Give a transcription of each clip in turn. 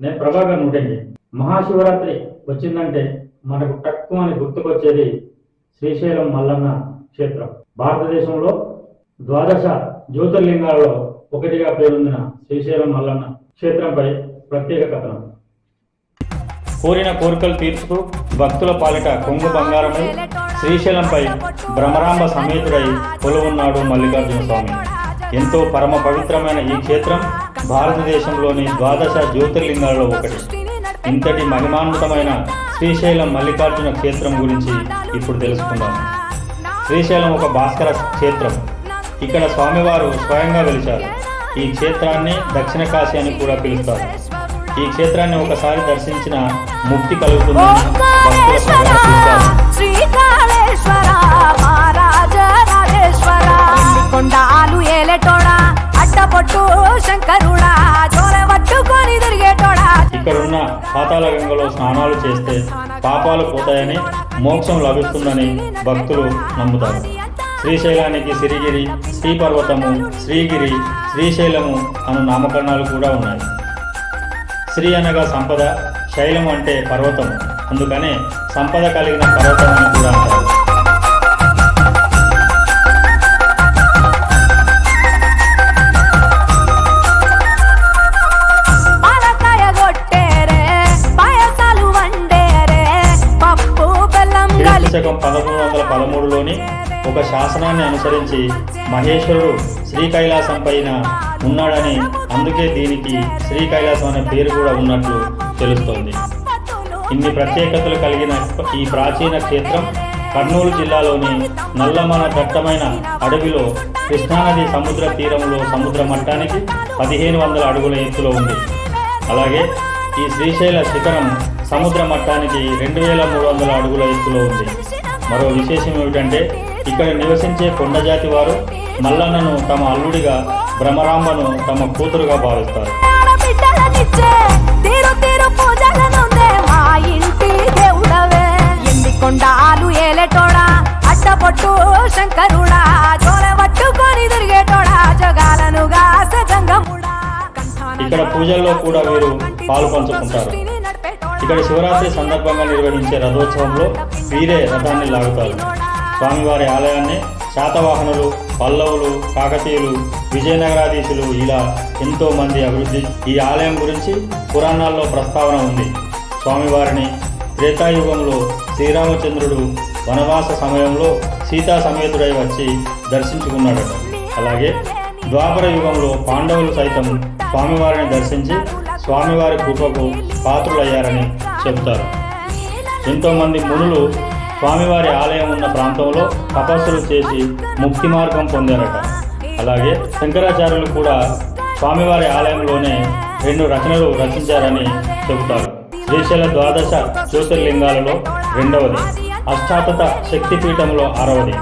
నేను ప్రభాకర్ నూటెంగి మహాశివరాత్రి వచ్చిందంటే మనకు తక్కువ అని గుర్తుకొచ్చేది శ్రీశైలం మల్లన్న క్షేత్రం. భారతదేశంలో ద్వాదశ జ్యోతిర్లింగాలలో ఒకటిగా పేరొందిన శ్రీశైలం మల్లన్న క్షేత్రంపై ప్రత్యేక కథనం. కోరిన కోరికలు తీర్చుతూ భక్తుల పాలిట కొంగు బంగారమై శ్రీశైలంపై భ్రమరాంబ సమేతుడై కొలువున్నాడు మల్లికార్జున స్వామి. ఎంతో పరమ పవిత్రమైన ఈ క్షేత్రం భారతదేశంలోని ద్వాదశ జ్యోతిర్లింగాలలో ఒకటి. ఇంతటి మహిమాన్వితమైన శ్రీశైలం మల్లికార్జున క్షేత్రం గురించి ఇప్పుడు తెలుసుకుందాం. శ్రీశైలం ఒక భాస్కర క్షేత్రం. ఇక్కడ స్వామివారు స్వయంగా వెలిచారు. ఈ క్షేత్రాన్ని దక్షిణ కాశీ అని కూడా పిలుస్తారు. ఈ క్షేత్రాన్ని ఒకసారి దర్శించిన ముక్తి కలుగుతుందని భక్తుల పాతాల గంగలో స్నానాలు చేస్తే పాపాలు పోతాయని మోక్షం లభిస్తుందని భక్తులు నమ్ముతారు. శ్రీశైలానికి సిరిగిరి శ్రీపర్వతము శ్రీగిరి శ్రీశైలము అను నామకరణాలు కూడా ఉన్నాయి. శ్రీ అనగా సంపద శైలం అంటే పర్వతం అందుకనే సంపద కలిగిన పర్వతం అని కూడా అంటారు. శకం పదమూడు వందల పదమూడులోని ఒక శాసనాన్ని అనుసరించి మహేశ్వరుడు శ్రీ కైలాసం పైన ఉన్నాడని అందుకే దీనికి శ్రీ కైలాసం అనే పేరు కూడా ఉన్నట్లు తెలుస్తోంది. ఇన్ని ప్రత్యేకతలు కలిగిన ఈ ప్రాచీన క్షేత్రం కర్నూలు జిల్లాలోని నల్లమల దట్టమైన అడవిలో కృష్ణానది సముద్ర తీరంలో సముద్ర మట్టానికి పదిహేను వందల అడుగుల ఎత్తులో ఉంది. అలాగే ఈ శ్రీశైల శిఖరం సముద్ర మట్టానికి రెండు వేల మూడు వందల అడుగుల ఎత్తులో ఉంది. మరో విశేషం ఏమిటంటే ఇక్కడ నివసించే కొండజాతి వారు మల్లన్నను తమ అల్లుడిగా భ్రమరాంబను తమ కూతురుగా భావిస్తారు. కొండాలు ఏలేటోడా శంకరుడా తిరిగేటోడా జగాలను ఇక్కడ పూజల్లో కూడా వీరు పాలు పంచుకుంటారు. ఇక్కడ శివరాత్రి సందర్భంగా నిర్వహించే రథోత్సవంలో వీరే రథాన్ని లాగుతారు. స్వామివారి ఆలయాన్ని శాతవాహనులు పల్లవులు కాకతీయులు విజయనగరాధీశులు ఇలా ఎంతో మంది అభివృద్ధి ఈ ఆలయం గురించి పురాణాల్లో ప్రస్తావన ఉంది. స్వామివారిని త్రేతాయుగంలో శ్రీరామచంద్రుడు వనవాస సమయంలో సీతా సమేతుడై వచ్చి దర్శించుకున్నాడట. అలాగే ద్వాపర యుగంలో పాండవులు సైతం స్వామివారిని దర్శించి స్వామివారి కృపకు పాత్రులయ్యారని చెబుతారు. ఎంతోమంది మునులు స్వామివారి ఆలయం ఉన్న ప్రాంతంలో తపస్సులు చేసి ముక్తి మార్గం పొందారట. అలాగే శంకరాచార్యులు కూడా స్వామివారి ఆలయంలోనే రెండు రచనలు రచించారని చెబుతారు. శ్రీశైల ద్వాదశ జ్యోతిర్లింగాలలో రెండవది. అష్టాతత శక్తిపీఠంలో ఆరవది.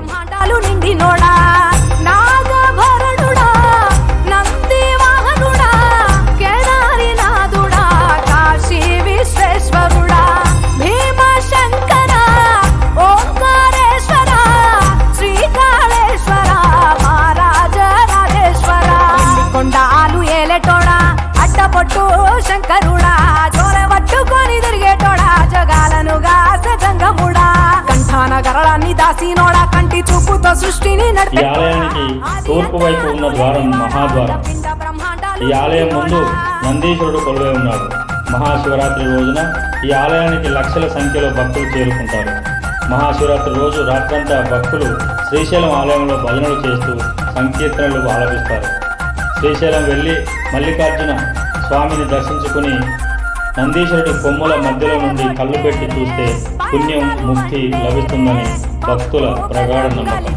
శంకరుడా జోల పట్టుకొని తిరిగేటోడా జగాలను గాస జంగముడా. కంఠాన గరళాన్ని దాసినోడా కంటి చూపుతో సృష్టిని ఈ ఆలయానికి తూర్పు వైపు ఉన్న ద్వారం మహాద్వారం. ఈ ఆలయం ముందు నందీశ్వరుడు కొలువై ఉన్నాడు. మహాశివరాత్రి రోజున ఈ ఆలయానికి లక్షల సంఖ్యలో భక్తులు చేరుకుంటారు. మహాశివరాత్రి రోజు రాత్రంతా భక్తులు శ్రీశైలం ఆలయంలో భజనలు చేస్తూ సంకీర్తనలు ఆలపిస్తారు. శ్రీశైలం వెళ్ళి మల్లికార్జున స్వామిని దర్శించుకుని నందీశ్వరుడి కొమ్ముల మధ్యలో నుండి కళ్ళు పెట్టి చూస్తే పుణ్యం ముక్తి లభిస్తుందని భక్తుల ప్రగాఢ నమ్మకం.